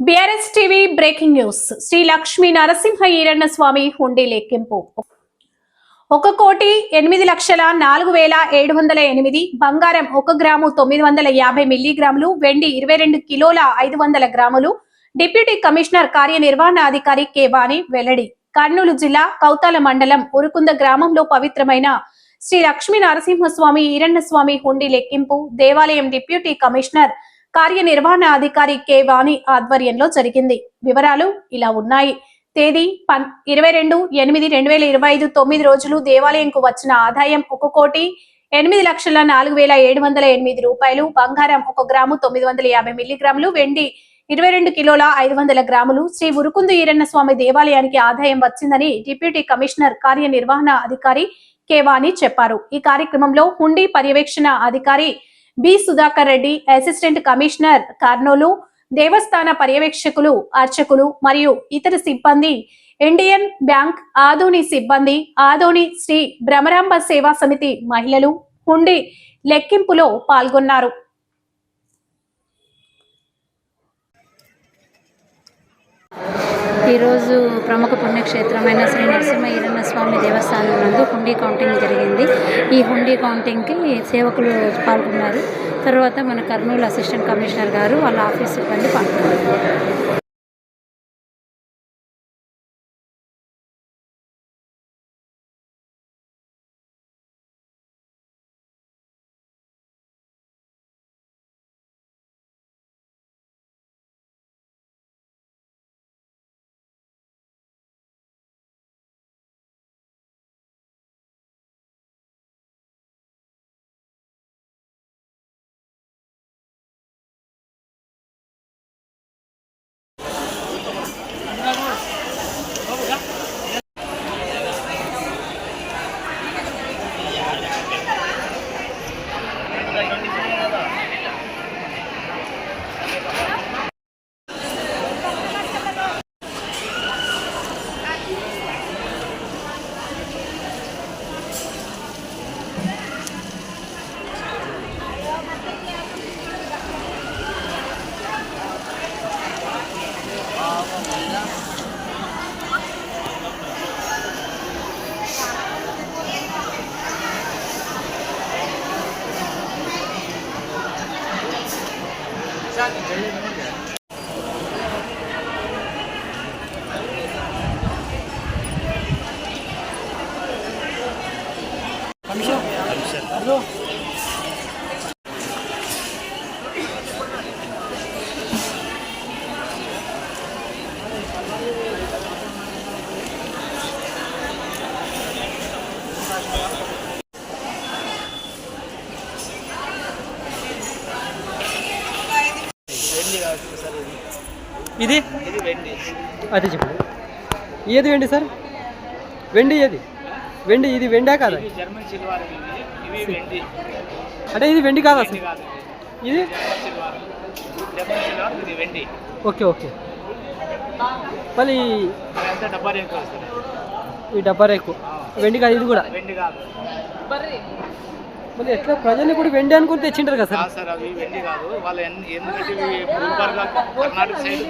BRS TV breaking news. Shri Lakshmi Narasimha Eeranna Swamy హుండీ లెక్కింపు ఒక కోటి ఎనిమిది లక్షల నాలుగు వేల ఏడు వందల ఎనిమిది బంగారం ఒక గ్రాము తొమ్మిది వందల యాభై మిల్లీగ్రాములు వెండి ఇరవై రెండు కిలోల ఐదు వందల గ్రాములు డిప్యూటీ కమిషనర్ కార్యనిర్వహణాధికారి కె వాణి వెల్లడి. కర్నూలు జిల్లా కౌతాల మండలం ఉరుకుంద గ్రామంలో పవిత్రమైన శ్రీ లక్ష్మీ నరసింహస్వామి ఈరಣ್ణ హుండీ లెక్కింపు దేవాలయం డిప్యూటీ కమిషనర్ కార్యనిర్వహణ అధికారి కె. వాణి ఆధ్వర్యంలో జరిగింది. వివరాలు ఇలా ఉన్నాయి. తేదీ పన్ ఇరవై రెండు ఎనిమిది రెండు వేల ఇరవై ఐదు తొమ్మిది రోజులు దేవాలయంకు వచ్చిన ఆదాయం ఒక కోటి ఎనిమిది లక్షల నాలుగు వేల ఏడు వందల ఎనిమిది రూపాయలు బంగారం ఒక గ్రాము తొమ్మిది వందల యాభై మిల్లీగ్రాములు వెండి ఇరవై రెండు కిలోల ఐదు వందల గ్రాములు. శ్రీ ఉరుకుందు ఈరన్న స్వామి దేవాలయానికి ఆదాయం వచ్చిందని డిప్యూటీ కమిషనర్ కార్యనిర్వహణ అధికారి కేవాణి చెప్పారు. ఈ కార్యక్రమంలో హుండీ పర్యవేక్షణ అధికారి B. Sudhakar Reddy assistant commissioner Kurnool దేవస్థాన పర్యవేక్షకులు అర్చకులు మరియు ఇతర సిబ్బంది ఇండియన్ బ్యాంక్ ఆదోని సిబ్బంది ఆదోని శ్రీ భ్రమరాంబ సేవా సమితి మహిళలు ఉండి లెక్కింపులో పాల్గొన్నారు. ఈరోజు ప్రముఖ పుణ్యక్షేత్రమైన శ్రీ నరసింహ ఈరన్న స్వామి దేవస్థానం నందు హుండీ కౌంటింగ్ జరిగింది. ఈ హుండీ కౌంటింగ్కి సేవకులు పాల్గొన్నారు. తర్వాత మన కర్నూలు అసిస్టెంట్ కమిషనర్ గారు వాళ్ళ ఆఫీస్ సిబ్బంది పాల్గొన్నారు. 嗯好的好的好的好的 ఇది? అది చెప్పు. ఏది వెండి సార్? వెండి ఏది? వెండి ఇది వెండా కాదా? అంటే ఇది వెండి కాదా సార్? ఇది. Okay okay. మళ్ళీ ఈ డబ్బా రేకు. వెండి కాదు ఇది కూడా. వెండి కాదు. మళ్ళీ ఎట్లా ప్రజల్ని కూడా వెండి అనుకుని తెచ్చింటారు కదా సార్ కాదు సార్ అవి వెండి కాదు. వాళ్ళు ఎందుకంటే కర్ణాటక సైడ్